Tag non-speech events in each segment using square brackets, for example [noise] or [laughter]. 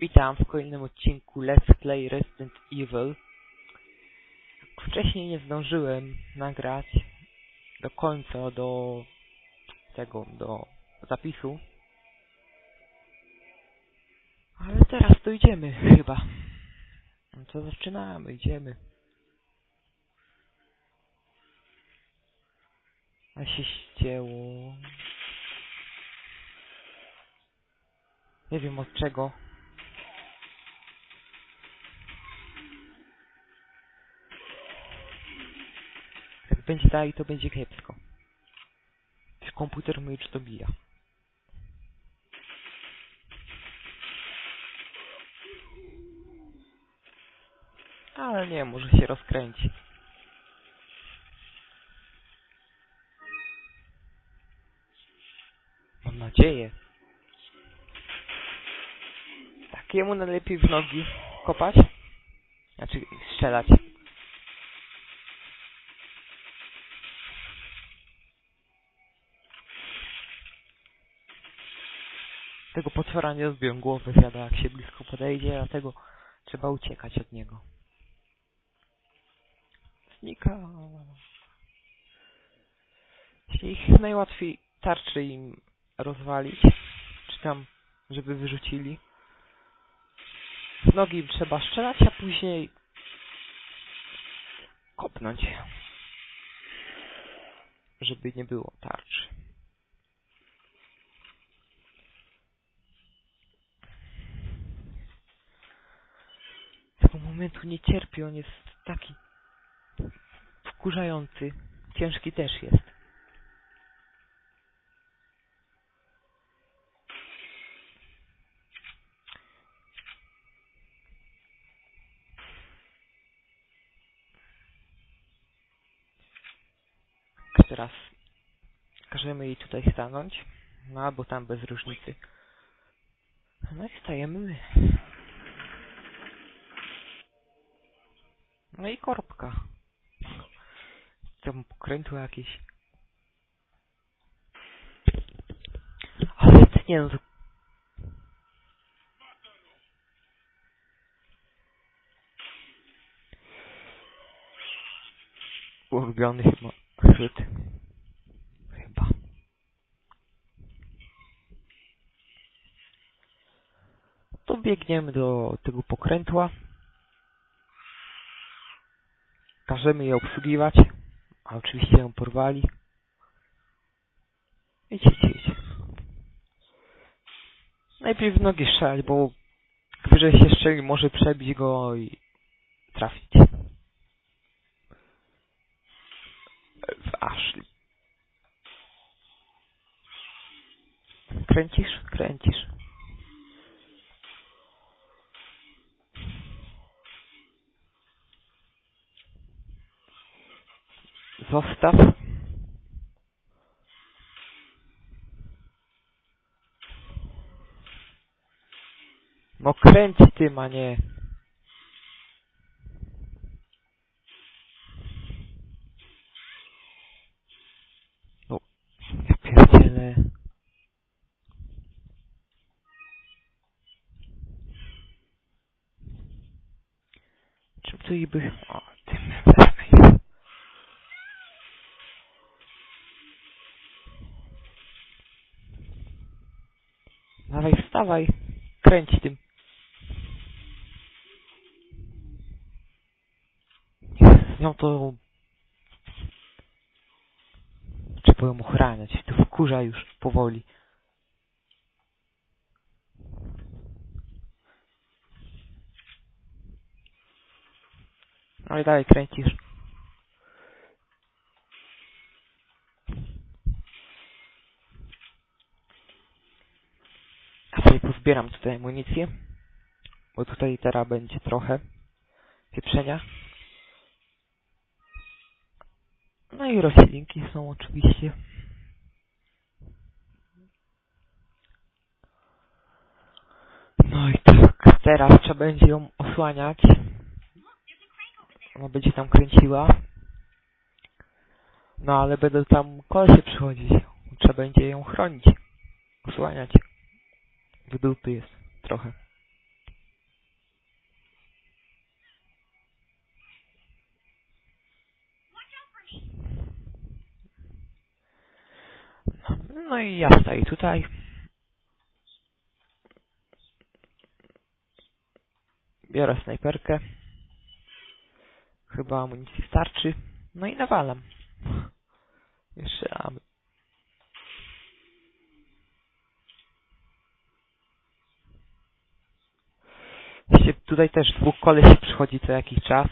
Witam w kolejnym odcinku Let's Play Resident Evil. Wcześniej nie zdążyłem nagrać do końca, do tego, do zapisu. Ale teraz to idziemy chyba. No to zaczynamy, idziemy. A się ścięło. Nie wiem od czego. Będzie dalej, to będzie kiepsko. Komputer mój już to bija. Ale nie, może się rozkręci. Mam nadzieję. Takiemu najlepiej w nogi kopać? Znaczy strzelać. Tego potwora nie rozbiją głowy, wiada jak się blisko podejdzie, dlatego trzeba uciekać od niego. Znika. Jeśli ich najłatwiej tarczy im rozwalić, czy tam, żeby wyrzucili. W nogi im trzeba strzelać, a później kopnąć. Żeby nie było tarczy. Nie cierpię, on jest taki wkurzający. Ciężki też jest. Teraz każemy jej tutaj stanąć. No albo tam bez różnicy. No i stajemy my. No i korbka. Tam pokrętło jakieś. Ale nie no. Ulubiony chyba chwyt. Chyba. To biegniemy do tego pokrętła. Każemy je obsługiwać, a oczywiście ją porwali. Idź, idź, idź. Najpierw w nogi strzelać, bo wyżej się strzeli, może przebić go i trafić. W Ashley. Kręcisz? Kręcisz. Zostaw. No kręć tym, a nie... No, ja pierdzielę. Czym iby... Dawaj. Kręć tym. Nią to... Trzeba ją ochraniać. To wkurza już powoli. No i dalej kręcisz. Pozbieram tutaj amunicję. Bo tutaj teraz będzie trochę pieprzenia. No i roślinki są oczywiście. No i tak, teraz trzeba będzie ją osłaniać. Ona będzie tam kręciła. No ale będą tam kolesie przychodzić. Trzeba będzie ją chronić. Osłaniać. Wydupię jest trochę. No, i ja staję tutaj. Biorę snajperkę. Chyba amunicji starczy. No i nawalam. [laughs] Jeszcze amunicji. Tutaj też dwóch kolesi przychodzi co jakiś czas.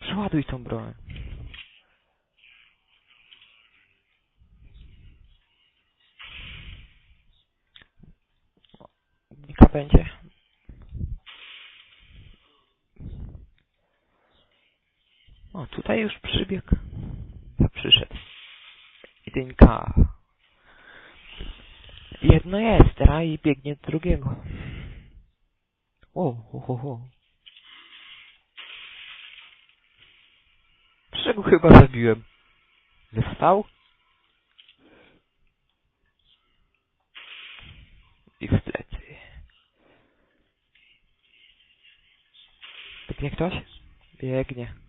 Przeładuj tą broń. Nika będzie. O, tutaj już Jedynka. Jedno jest, i biegnie do drugiego. O, ho, ho, ho. Czego chyba zabiłem? Wystał? I w plecy. Biegnie ktoś? Biegnie.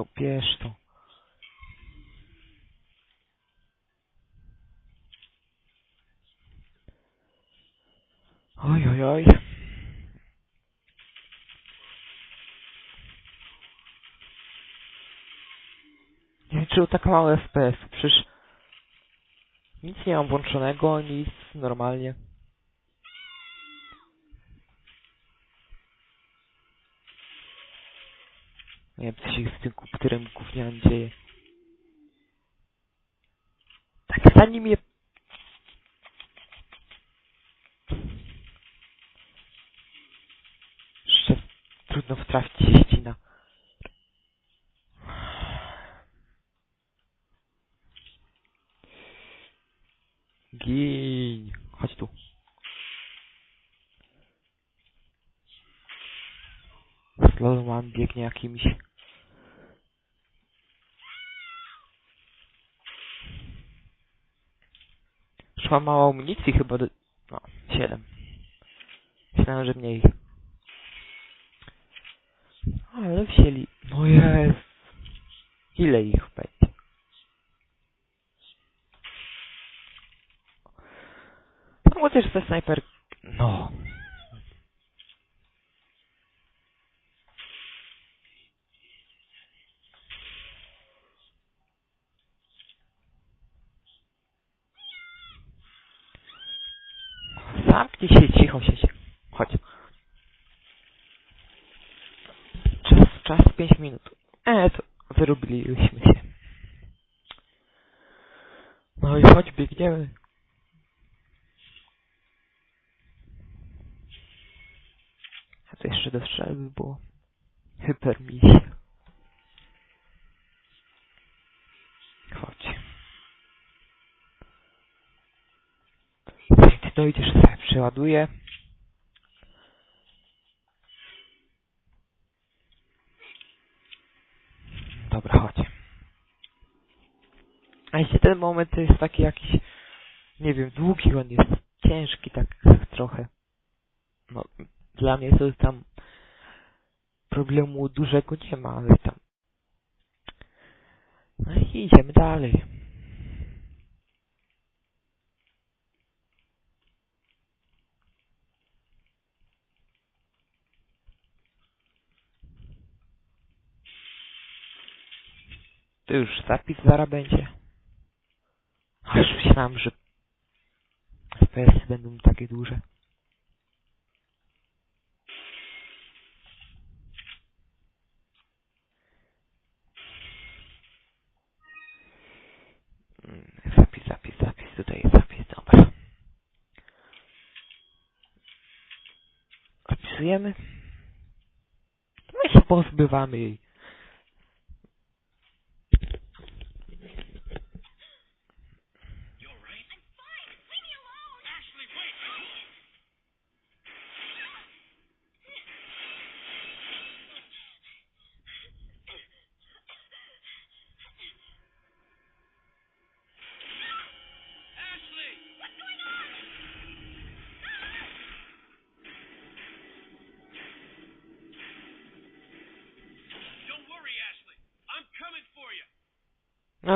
No bierz to. Oj, oj, oj. Nie czemu tak mało FPS. Przecież nic nie mam włączonego, nic normalnie. Nie wiem, co się z tym komputerem gównianym dzieje. Tak zanim je... Jeszcze trudno wtrafić się ścina. Gin. Chodź tu. Slowman biegnie jakimś... Mam mało amunicji chyba do... No, 7. Myślałem, że mniej. Ale wzięli... No jest. Ile ich będzie? No bo też te snajper... No. Zamknij się, cicho się. Chodź. Czas, czas 5 minut. E, to wyrobiliśmy się. No i chodź, biegniemy. A to jeszcze do strzelby było. Hypermisja. Chodź. Jak ty dojdziesz, sobie przeładuję. Dobra, chodź. A jeśli ten moment jest taki jakiś, nie wiem, długi, on jest ciężki tak trochę. No, dla mnie to tam problemu dużego nie ma, ale tam. No i idziemy dalej. To już zapis zaraz będzie. Aż myślałem, że FPS będą takie duże. Mm, Zapis, zapis, zapis, tutaj jest zapis, dobra. Opisujemy. No i się pozbywamy jej.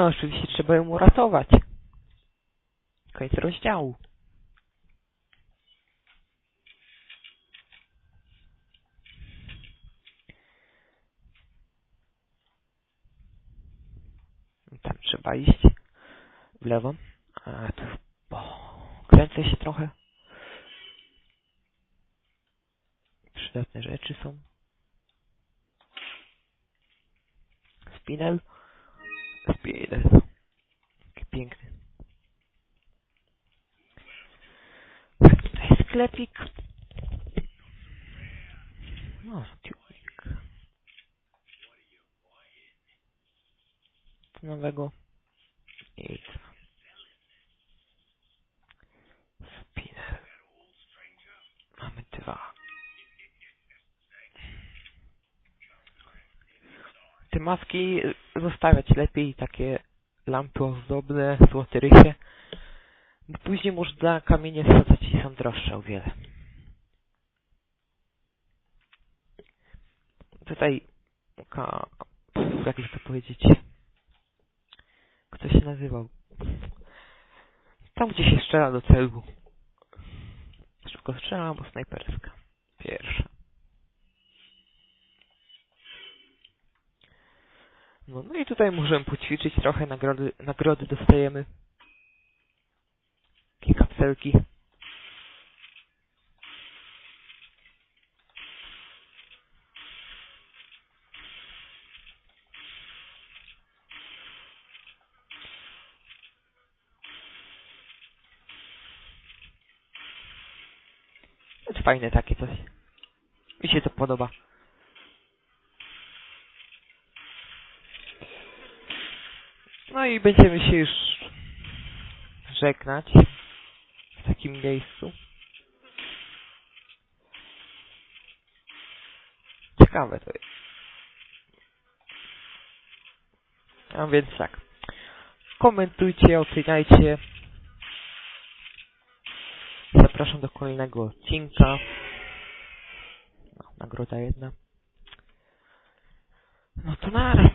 No, oczywiście trzeba ją uratować. Koniec rozdziału. Tam trzeba iść w lewo. A tu o, kręcę się trochę. Przydatne rzeczy są. Spinel. Jaki piękny. Tutaj sklepik. No, tunik. Co nowego? Nic. Spinel. Mamy dwa. Te maski zostawiać lepiej, takie lampy ozdobne, złote rysie. Bo później można kamienie wsadzać i są droższe o wiele. Tutaj, jakby to powiedzieć, kto się nazywał? Tam, gdzie się strzela do celu. Szybko strzela, albo snajperska. Pierwsza. No, no i tutaj możemy poćwiczyć trochę, nagrody, nagrody dostajemy. Takie kapselki. Fajne takie coś. Mi się to podoba. No i będziemy się już żegnać w takim miejscu. Ciekawe to jest. A więc tak. Komentujcie, oceniajcie. Zapraszam do kolejnego odcinka. No, nagroda jedna. No to nara.